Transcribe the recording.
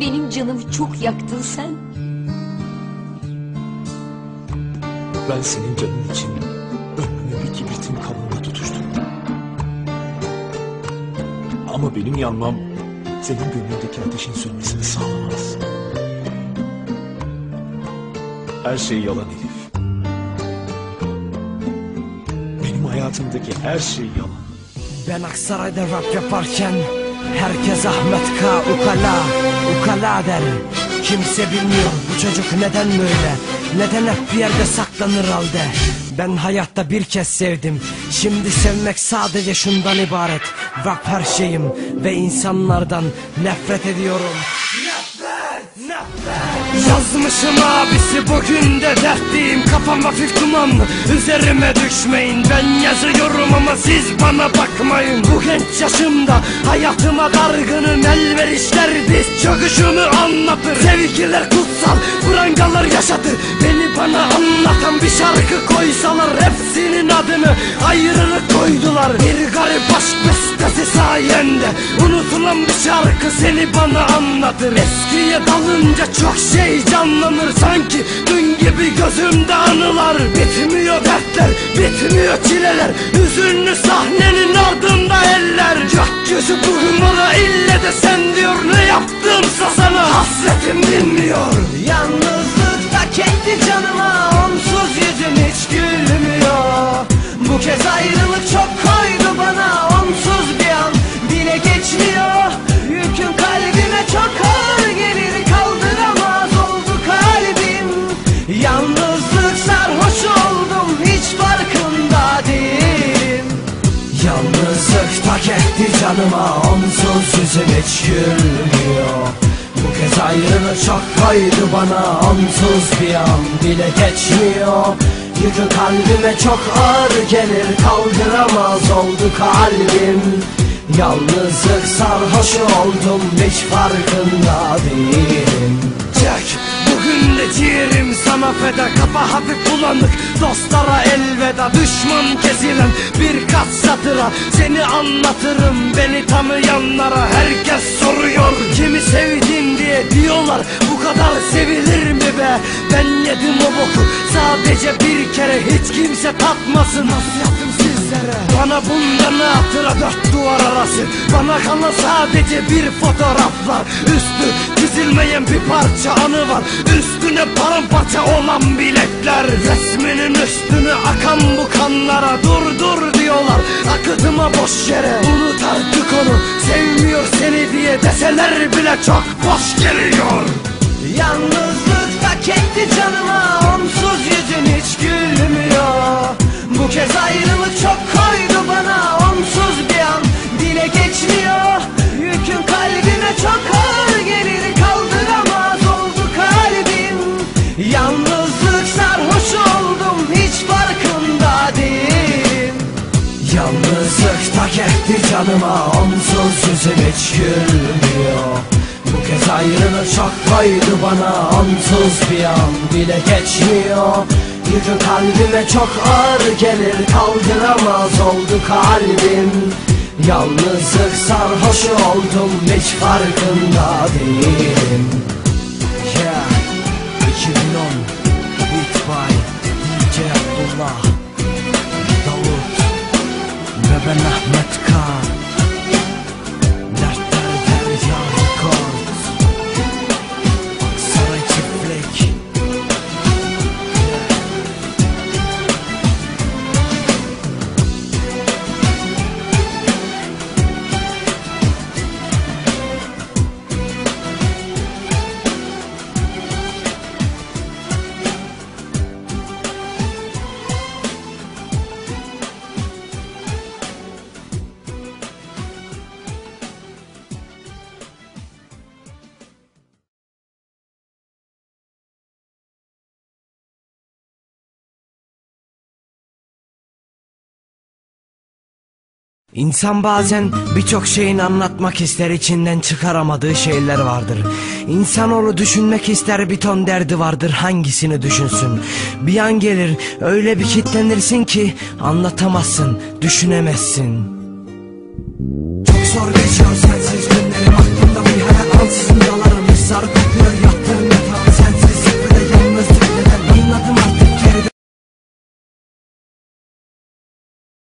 Benim canımı çok yaktın sen. Ben senin canın için ömrümü bir kibritin kabuğuna tutuştum. Ama benim yanmam senin gönlündeki ateşin sönmesini sağlamaz. Her şey yalan Elif. Benim hayatımdaki her şey yalan. Ben Aksaray'da rap yaparken Herkes Ahmet K. Ukala Ukala der. Kimse bilmiyor bu çocuk neden böyle. Neden hep bir yerde saklanır halde? Ben hayatta bir kez sevdim. Şimdi sevmek sadece şundan ibaret. Rap her şeyim ve insanlardan nefret ediyorum. Yazmışım abisi bugün de dertliyim. Kafam hafif duman üzerime düşmeyin. Ben yazıyorum ama siz bana bakmayın. Bu genç yaşımda hayatıma dargınım Elverişler diz çöküşümü anlatır. Sevgiler kutsal prangalar yaşatır. Beni bana anlatan bir şarkı koysalar Hepsinin adını ayrılık koydular. Bir garip aşk bestesi sayende Unutulan bir şarkı seni bana anlatır. Eskiye dalınca çok şey canlanır. Sanki dün gibi gözümde anılar. Bitmiyor dertler, bitmiyor çileler. Hüzünlü sahnenin ardında eller. Gökyüzü Yalnızlık tak etti canıma Onsuz yüzüm hiç gülmüyor. Bu kez ayrılık çok koydu bana Onsuz bir an bile geçmiyor. Yükü kalbime çok ağır gelir Kaldıramaz oldu kalbim. Yalnızlık sarhoş oldum Hiç farkında değilim feda Kafa hafif bulanık Dostlara elveda Düşman kesilen birkaç satıra. Seni anlatırım beni tanıyanlara Herkes soruyor. Kimi sevdin diye diyorlar Bu kadar sevilir mi be? Ben yedim o boku sadece bir kere Hiç kimse tatmasın. Nasihatım sizlere Bana bundan hatıra dört duvar arası. Bana kalan sadece bir fotoğraflar Üstü çizilmeyen bir parça anı var. Üstüne paramparça olan bilekler Resminin üstüne akan bu kanlara Dur dur diyorlar. Akıtıma boş yere Unut artık onu. Sevmiyor seni diye Deseler bile çok boş geliyor. Yalnızlıkta kendi canıma Yalnızlık tak etti canıma Onsuz yüzüm hiç gülmüyor. Bu kez ayrılık çok koydu bana Onsuz bir an bile geçmiyor. Yükü kalbime çok ağır gelir Kaldıramaz oldu kalbim. Yalnızlık sarhoş oldum Hiç farkında değilim. Yeah. 2010 Beat by DJ Abdullah ve ben Ahmet İnsan bazen birçok şeyin anlatmak ister içinden çıkaramadığı şeyler vardır. İnsanoğlu düşünmek ister bir ton derdi vardır hangisini düşünsün. Bir an gelir öyle bir kitlenirsin ki anlatamazsın, düşünemezsin. Çok zor geçiyor